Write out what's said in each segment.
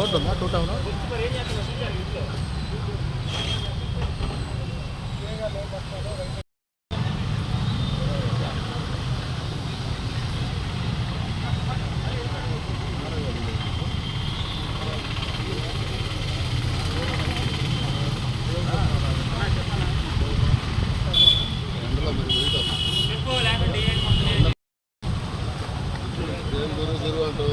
Board ఉందా two town ఎండలో మరి వెయిట్ ఏం గురువు గురువు అంటూ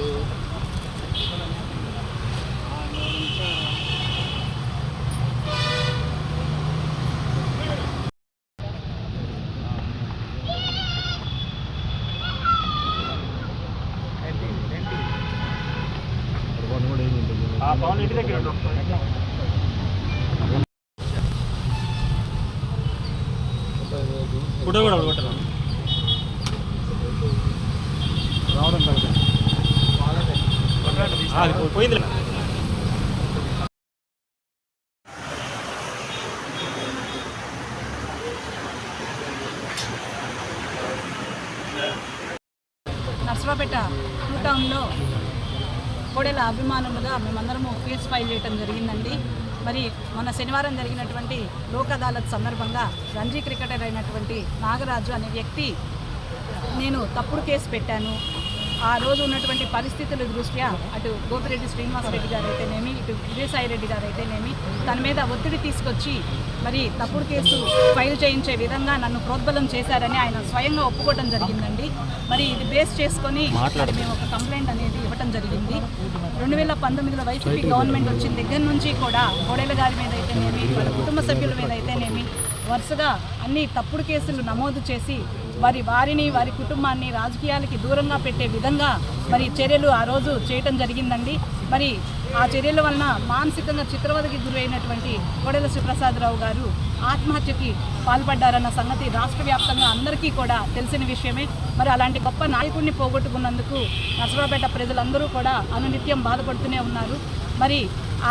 కూడా ఏమి ఉంటుంది పవన్ ఇంటి దగ్గర ఫోటో కూడా కొట్టరా రావడం కలగదు అది పోయింది నర్సరావుపేట టూ టౌన్లో. కోడెల అభిమానులుగా మేమందరము కేసు ఫైల్ చేయడం జరిగిందండి. మరి మొన్న శనివారం జరిగినటువంటి లోక్ అదాలత్ సందర్భంగా రంజీ క్రికెటర్ అయినటువంటి నాగరాజు అనే వ్యక్తి నేను తప్పుడు కేసు పెట్టాను. ఆ రోజు ఉన్నటువంటి పరిస్థితుల దృష్ట్యా అటు గోపిరెడ్డి శ్రీనివాసరెడ్డి గారు అయితేనేమి ఇటు విజయసాయి రెడ్డి గారు అయితేనేమి తన మీద ఒత్తిడి తీసుకొచ్చి మరి తప్పుడు కేసు ఫైల్ చేయించే విధంగా నన్ను ప్రోద్బలం చేశారని ఆయన స్వయంగా ఒప్పుకోవడం జరిగిందండి. మరి ఇది బేస్ చేసుకొని మేము ఒక కంప్లైంట్ అనేది ఇవ్వటం జరిగింది. రెండు వేల పంతొమ్మిదిలో వైసీపీ గవర్నమెంట్ వచ్చిన దగ్గర నుంచి కూడా కోడెల గారి మీద అయితేనేమి వాళ్ళ కుటుంబ సభ్యుల మీద అయితేనేమి వరుసగా అన్ని తప్పుడు కేసులు నమోదు చేసి వారి వారిని వారి కుటుంబాన్ని రాజకీయాలకి దూరంగా పెట్టే విధంగా మరి చర్యలు ఆ రోజు చేయటం జరిగిందండి. మరి ఆ చర్యల వలన మానసికంగా చిత్రవదకి గురైనటువంటి కోడెల శివప్రసాదరావు గారు ఆత్మహత్యకి పాల్పడ్డారన్న సంగతి రాష్ట్ర వ్యాప్తంగా అందరికీ కూడా తెలిసిన విషయమే. మరి అలాంటి గొప్ప నాయకుడిని పోగొట్టుకున్నందుకు నరసరావుపేట ప్రజలందరూ కూడా అనునిత్యం బాధపడుతూనే ఉన్నారు. మరి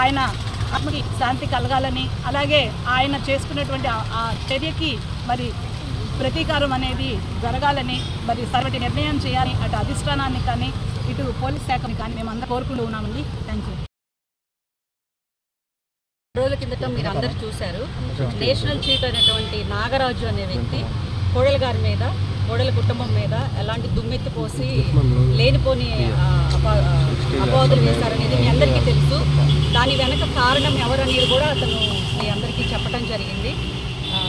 ఆయన ఆత్మకి శాంతి కలగాలని అలాగే ఆయన చేసుకున్నటువంటి ఆ చర్యకి మరి ప్రతీకారం అనేది జరగాలని మరి సర్వటి నిర్ణయం చేయాలి అటు అధిష్టానాన్ని కానీ ఇటు పోలీస్ శాఖని కానీ మేము అందరూ కోరుకుంటూ ఉన్నామండి. థ్యాంక్ యూ రోజుల కిందట మీరు అందరు చూశారు. నేషనల్ చీఫ్ అయినటువంటి నాగరాజు అనే వ్యక్తి కోడల గారి మీద కోడల కుటుంబం మీద ఎలాంటి దుమ్మెత్తి పోసి లేనిపోని ఆ, అపా- ఆ, అపవాదులు వేశారనేది మీ అందరికీ తెలుసు. దాని వెనక కారణం ఎవరనేది కూడా అతను మీ అందరికీ చెప్పడం జరిగింది.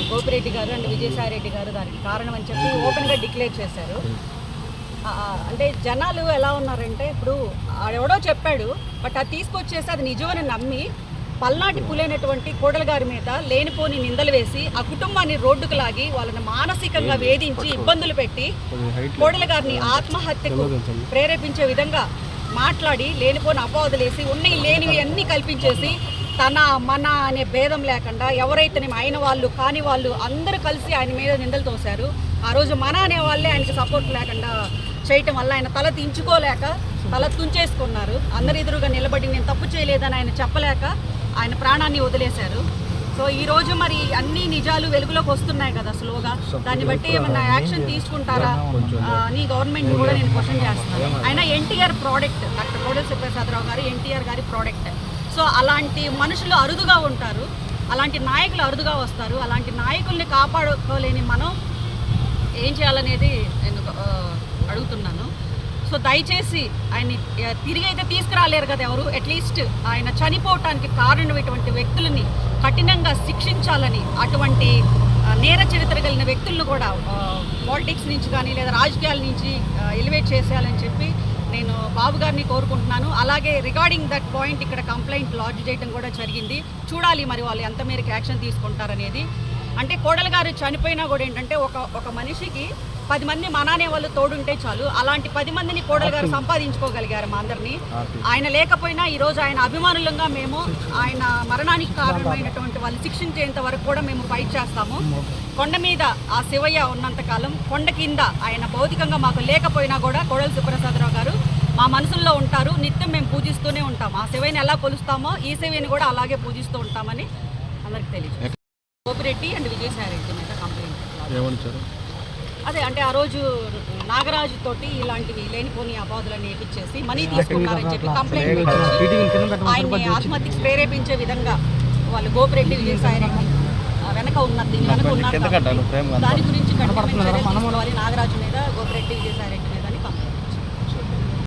గోపిరెడ్డి గారు అండ్ విజయసాయి రెడ్డి గారు దానికి కారణం అని చెప్పి ఓపెన్గా డిక్లేర్ చేశారు. అంటే జనాలు ఎలా ఉన్నారంటే ఇప్పుడు ఆడెవడో చెప్పాడు బట్ అది తీసుకొచ్చేసి అది నిజమని నమ్మి పల్నాటి పులైనటువంటి కోడల గారి మీద లేనిపోని నిందలు వేసి ఆ కుటుంబాన్ని రోడ్డుకు లాగి వాళ్ళని మానసికంగా వేధించి ఇబ్బందులు పెట్టి కోడల గారిని ఆత్మహత్యకు ప్రేరేపించే విధంగా మాట్లాడి లేనిపోని అపవాదులేసి ఉన్నవి లేనివి అన్నీ కల్పించేసి తన మన అనే భేదం లేకుండా ఎవరైతే అయిన వాళ్ళు కాని వాళ్ళు అందరూ కలిసి ఆయన మీద నిందలు తోశారు. ఆ రోజు మన అనే వాళ్ళే ఆయనకి సపోర్ట్ లేకుండా చేయటం వల్ల ఆయన తల దించుకోలేక తల తుంచేసుకున్నారు. అందరి ఎదురుగా నిలబడి నేను తప్పు చేయలేదని ఆయన చెప్పలేక ఆయన ప్రాణాన్ని వదిలేశారు. సో ఈ రోజు మరి అన్ని నిజాలు వెలుగులోకి వస్తున్నాయి కదా స్లోగా. దాన్ని బట్టి ఏమన్నా యాక్షన్ తీసుకుంటారా? అని గవర్నమెంట్ కూడా నేను క్వశ్చన్ చేస్తున్నాను. ఆయన ఎన్టీఆర్ ప్రోడక్ట్ డాక్టర్ కోడెల శివప్రసాదరావు గారు ఎన్టీఆర్ గారి ప్రోడక్ట్ సో అలాంటి మనుషులు అరుదుగా ఉంటారు. అలాంటి నాయకులు అరుదుగా వస్తారు. అలాంటి నాయకుల్ని కాపాడుకోలేని మనం ఏం చేయాలనేది నేను అడుగుతున్నాను. సో దయచేసి ఆయన్ని తిరిగి అయితే తీసుకురాలేరు కదా ఎవరు? అట్లీస్ట్ ఆయన చనిపోవటానికి కారణమైనటువంటి వ్యక్తులని కఠినంగా శిక్షించాలని అటువంటి నేర చరిత్ర కలిగిన వ్యక్తులను కూడా పాలిటిక్స్ నుంచి కానీ లేదా రాజకీయాల నుంచి ఎలివేట్ చేసేయాలని చెప్పి నేను బాబు గారిని కోరుకుంటున్నాను. అలాగే రిగార్డింగ్ దట్ పాయింట్ ఇక్కడ కంప్లైంట్ లాడ్జ్ చేయడం కూడా జరిగింది. చూడాలి మరి వాళ్ళు ఎంత మేరకు యాక్షన్ తీసుకుంటారనేది. అంటే కోడలు గారు చనిపోయినా కూడా ఏంటంటే ఒక ఒక మనిషికి పది మంది మనానే వాళ్ళు తోడుంటే చాలు. అలాంటి పది మందిని కోడలు గారు సంపాదించుకోగలిగారు మా అందరినీ. ఆయన లేకపోయినా ఈ రోజు ఆయన అభిమానులంగా మేము ఆయన మరణానికి కారణమైనటువంటి వాళ్ళు శిక్షించేంత వరకు కూడా మేము ఫైట్ చేస్తాము. కొండ మీద ఆ శివయ్య ఉన్నంత కాలం కొండ కింద ఆయన భౌతికంగా మాకు లేకపోయినా కూడా కోడల మా మనసుల్లో ఉంటారు నిత్యం మేము పూజిస్తూనే ఉంటాం. ఆ శివయ్యని ఎలా కొలుస్తామో ఈ శివయ్యని కూడా అలాగే పూజిస్తూ ఉంటామని అందరికి తెలియదు గోపిరెడ్డి అండ్ విజయసాయి రెడ్డి మీద కంప్లైంట్ అదే అంటే ఆ రోజు నాగరాజు తోటి ఇలాంటివి లేనిపోని అబాధులను ఏపించేసి మనీ తీసుకున్నారని చెప్పి కంప్లైంట్ ఆయన్ని ఆత్మహత్యకి ప్రేరేపించే విధంగా వాళ్ళు గోపిరెడ్డి విజయసాయి రెడ్డి వెనక ఉన్నది దీని వెనక ఉన్నారు కాబట్టి దాని గురించి నాగరాజు మీద గోపిరెడ్డి విజయసాయి రెడ్డి